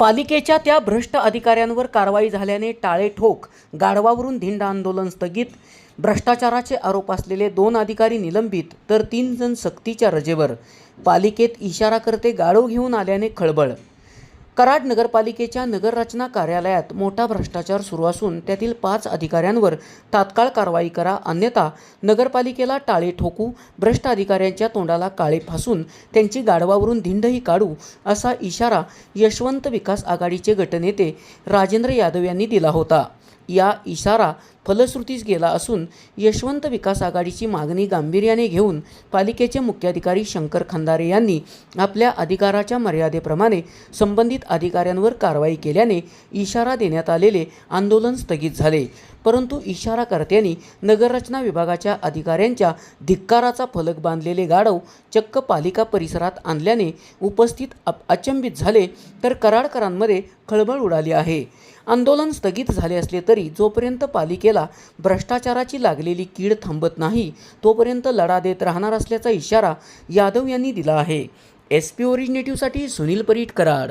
पालिकेच्या त्या भ्रष्ट अधिकाऱ्यांवर कारवाई झाल्याने टाळे ठोक गाढवावरून धिंड आंदोलन स्थगित भ्रष्टाचाराचे आरोप असलेले दोन अधिकारी निलंबित तर तीन जण सक्तीच्या रजेवर. पालिकेत इशारा करते गाढव घेऊन आल्याने खळबळ कराड नगरपालिकेच्या नगररचना कार्यालयात मोठा भ्रष्टाचार सुरू असून त्यातील पाच अधिकाऱ्यांवर तात्काळ कारवाई करा अन्यथा नगरपालिकेला टाळे ठोकू भ्रष्ट अधिकाऱ्यांच्या तोंडाला काळे फासून त्यांची गाढवावरून धिंडही काढू असा इशारा यशवंत विकास आघाडीचे गटनेते राजेंद्र यादव यांनी दिला होता. या इशारा फलश्रुतीस गेला असून यशवंत विकास आघाडीची मागणी गांभीर्याने घेऊन पालिकेचे मुख्याधिकारी शंकर खंदारे यांनी आपल्या अधिकाराच्या मर्यादेप्रमाणे संबंधित अधिकाऱ्यांवर कारवाई केल्याने इशारा देण्यात आलेले आंदोलन स्थगित झाले. परंतु इशाराकर्त्यांनी नगररचना विभागाच्या अधिकाऱ्यांच्या धिक्काराचा फलक बांधलेले गाढव चक्क पालिका परिसरात आणल्याने उपस्थित अप- अचंबित झाले तर कराडकरांमध्ये खळबळ उडाली आहे. आंदोलन स्थगित झाले असले तरी जोपर्यंत पालिकेला भ्रष्टाचाराची लागलेली कीड थांबत नाही तोपर्यंत लढा देत राहणार असल्याचा इशारा यादव यांनी दिला आहे. एस पी ओरिजिनेटिव्हसाठी सुनील परीट कराड.